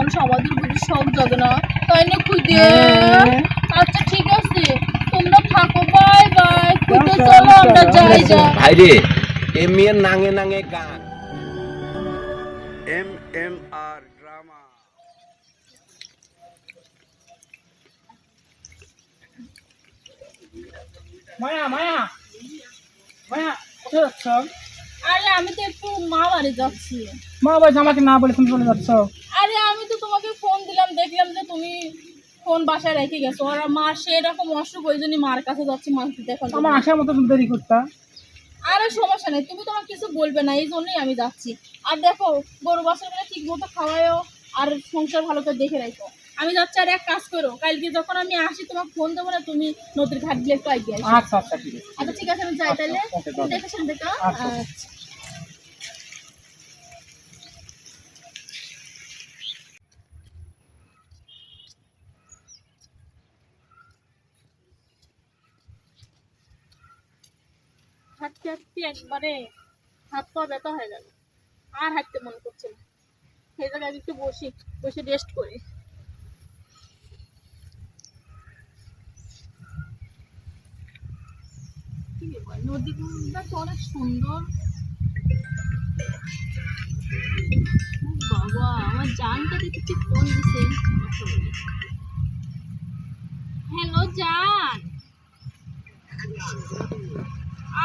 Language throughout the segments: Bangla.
মানুষ আমাদের বুঝি সব জাগে না তাই না খুঁজে হ্যাঁ। আচ্ছা ঠিক আছে। তোমরা থাকো বাই বাই। খুঁজে চলো আমরা যাই আচ্ছা। যাই। ভাইরে এ মেয়ের নাঙে নাঙে গান। এম এম আর ড্রামা। মায়া মায়া। মায়া কোথায় যাচ্ছ আরে আমি তো একটু মা বাড়ি যাচ্ছি। মা বাবা আমাকে না বলে তুমি চলে যাচ্ছ। আরে আমি তো তোমাকে ফোন দিলাম দেখলাম যে তুমি ফোন বাসায় রেখে গেছো। আর মা সেরকম অসুখ ওই মার কাছে যাচ্ছি মাকে দেখার আমার আসার মতো দেরি করতা। আরে সমস্যা নেই তুমি তোমার কিছু বলবে না এই জন্যই আমি যাচ্ছি। আর দেখো গরু করে ঠিক মতো খাওয়ায়ও আর সংসার ভালো করে দেখে রাখো। আমি যাচ্ছি আর এক কাজ করো কালকে যখন আমি আসি তোমাকে ফোন দেবো না তুমি নদীর ঘাট দিয়ে একটু আগে আচ্ছা আচ্ছা ঠিক আছে। আচ্ছা ঠিক আছে আমি যাই তাহলে। আচ্ছা, দাও। দেখে শুনে আচ্ছা। হাঁটতে হাঁটতে একবারে হাত পা ব্যথা হয়ে গেল। আর হাঁটতে মনে করছে না। সেই জায়গায় একটু বসি, বসে রেস্ট করি। নদীগুলো তো অনেক সুন্দর। বাবা, আমার জানটা দেখে কি ফোন দিছে হ্যালো, জান।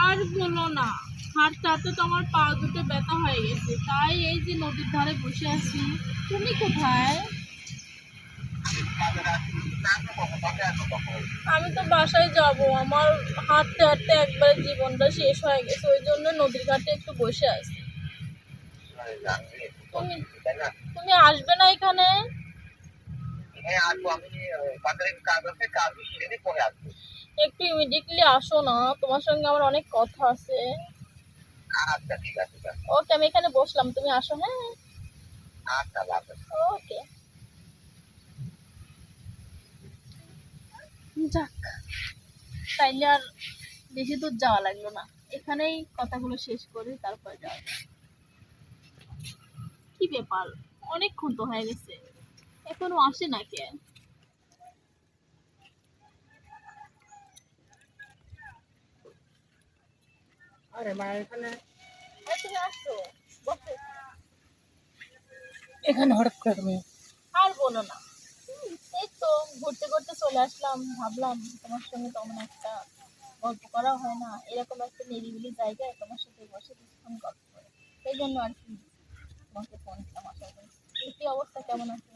আর বলো না। হাঁটতে তো আমার পা দুটো ব্যথা হয়ে গেছে। তাই এই যে নদীর ধারে বসে আছি। তুমি কোথায়? আমি তো বাসায় যাব। আমার হাঁটতে হাঁটতে একবার জীবনটা শেষ হয়ে গেছে। ওই জন্য নদীর ঘাটে একটু বসে আছি। তুমি তুমি আসবে না এখানে? একটু ইমিডিয়েটলি আসো না তোমার সঙ্গে আমার অনেক কথা আছে। ওকে আমি এখানে বসলাম তুমি আসো হ্যাঁ? ওকে যাক তাইলে আর বেশি দূর যাওয়া লাগল না। এখানেই কথাগুলো শেষ করি তারপর যাওয়া। কি ব্যাপার? অনেকক্ষণ তো হয়ে গেছে। এখনও আসে না কে? আরে মায়া এখানে এখানে হঠাৎ করে তুমি আর বলো না। এই তো ঘুরতে ঘুরতে চলে আসলাম ভাবলাম তোমার সঙ্গে তেমন একটা গল্প করা হয় না। এরকম একটা নিরিবিলি জায়গায় তোমার সাথে বসে কিছুক্ষণ গল্প করে। সেই জন্য আর কি তোমাকে ফোন দিলাম আশা করি। কি অবস্থা? কেমন আছে?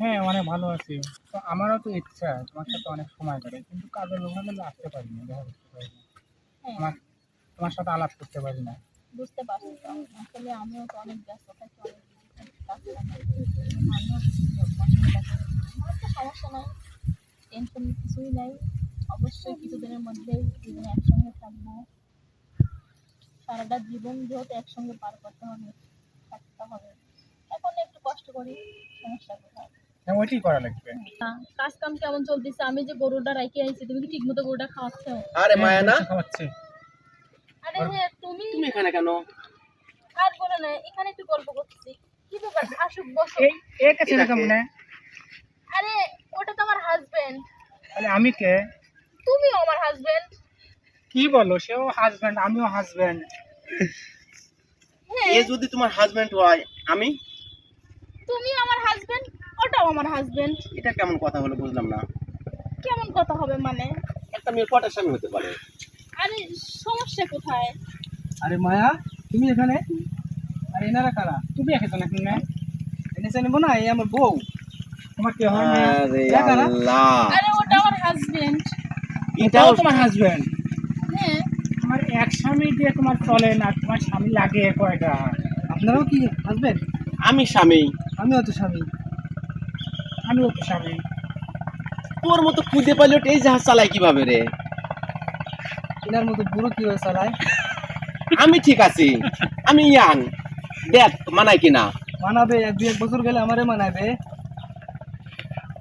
হ্যাঁ অনেক ভালো আছি। তো আমারও তো ইচ্ছা তোমার সাথে অনেক সময় কাটে কিন্তু কাজের ওখানে আসতে পারি না দেখা করতে পারি না হ্যাঁ। আমার তোমার সাথে আলাপ করতে পারি না। বুঝতে পারছি আসলে আমিও তো অনেক ব্যস্ত থাকি অনেক কাজ কামে। আমিও তোমার সঙ্গে দেখা করি না। আমার তো সমস্যা নাই। টেনশন কিছুই নাই। অবশ্যই কিছুদিনের মধ্যেই দুজনে একসঙ্গে থাকব। সারাটা জীবন যেহেতু একসঙ্গে পার করতে হবে থাকতে হবে। এখন একটু কষ্ট করি সমস্যা কোথায় হ্যাঁ ওইটাই করা লাগবে। কাজ কাম কেমন চলতেছে? আমি যে গরুটা রাখি আইছি তুমি কি ঠিক মতো গরুটা খাওয়াচ্ছ? আরে মায়া না। খাওয়াচ্ছে। হ্যাঁ তুমি তুমি এখানে কেন? আর বলো না এখানে একটু গল্প করতেছি। কি ব্যাপার? আসুক বসো। এই এক আছে না কেমন আরে ওটা তো আমার হাজবেন্ড তাহলে আমি কে? তুমিও আমার হাজবেন্ড কি বলো সেও হাজব্যান্ড আমিও হাজব্যান্ড হ্যাঁ। এ যদি তোমার হাজবেন্ড হয় আমি? তুমি আমার হাজবেন্ড ওটাও আমার হাজবেন্ড এটা কেমন কথা হলো বুঝলাম না। কেমন কথা হবে মানে? একটা মেয়ের কটার স্বামী হতে পারে। আরে সমস্যা কোথায়? আরে মায়া তুমি এখানে? আরে এনারা কারা? তুমি এসেছ না এখানে এনেছে নেব না এই আমার বউ। তোমার কি হয় আরে আল্লাহ। আরে ওটা আমার হাজবেন্ড এটাও তোমার হাজবেন্ড হ্যাঁ। তোমার এক স্বামী দিয়ে তোমার চলে না তোমার স্বামী লাগে কয়টা? আপনারাও কি হাজবেন্ড আমি স্বামী। আমিও তো স্বামী। আমিও তো স্বামী। তোর মতো খুঁজে পাইলট এই জাহাজ চালায় কীভাবে রে? এনার মতো বুড়ো কি হয়ে চালায় আমি ঠিক আছি। আমি ইয়াং। দেখ মানায় কিনা মানাবে এক দুই এক বছর গেলে আমারে মানাবে।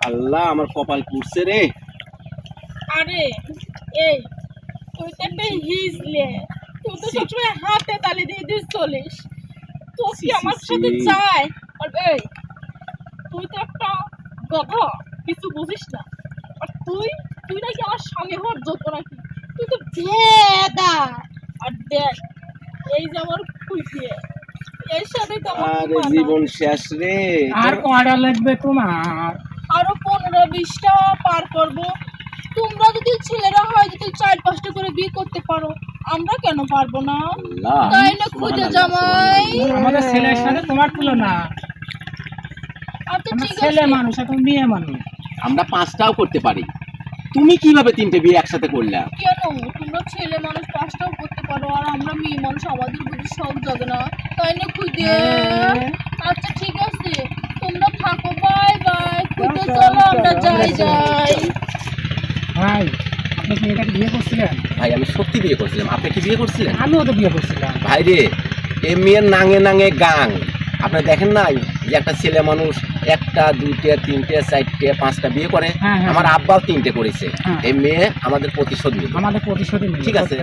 আল্লাহ আমার কপাল পুড়ছে রে। আরে এই তুই তো একটা হিজলে। তুই তো সবসময় হাতে তালি দিয়ে দিয়ে চলিস। তো কি আমার। সাথে চায়? আর এই তুই গধা কিছু বুঝিস না। আর তুই তুই নাকি আমার স্বামী হওয়ার যোগ্য নাকি তুই ভেদা। আর দেখ এই যে আমার খুঁটিয়ে এর সাথে তো আরে জীবন শেষ রে। আর কয়টা লাগবে তোমার? আরও পনেরো বিশটা পার করব। তোমরা যদি ছেলেরা হয় যদি চার পাঁচটা করে বিয়ে করতে পারো আমরা কেন পারব না? তাই না খুঁজে জামাই। আমাদের ছেলের সাথে তোমার তুলনা। আচ্ছা ছেলে মানুষ এখন মেয়ে মানুষ। আমরা পাঁচটাও করতে পারি। তুমি কীভাবে তিনটে বিয়ে একসাথে করলা? কেন? তোমরা ছেলে মানুষ পাঁচটাও করতে পারো আর আমরা মেয়ে মানুষ আমাদের বুঝি সব জাগে না। তাই না খুঁজে হ্যাঁ। আচ্ছা ঠিক আছে। তোমরা থাকো বাই বাই। খুঁজে চলো আমরা যাই যাই। ভাই আপনি কি এটাকে বিয়ে করছিলেন? ভাই আমি সত্যি বিয়ে করছিলাম। আপনি কি বিয়ে করছিলেন? আমিও তো বিয়ে করছিলাম। ভাই রে এ মেয়ের নাঙে নাঙে গাং। আপনি দেখেন নাই যে একটা ছেলে মানুষ একটা দুইটা তিনটে চারটে পাঁচটা বিয়ে করে হ্যাঁ, হ্যাঁ। আমার আব্বাও তিনটে করেছে হ্যাঁ। এই মেয়ে আমাদের প্রতিশোধ নিল আমাদের প্রতিশোধ ঠিক আছে।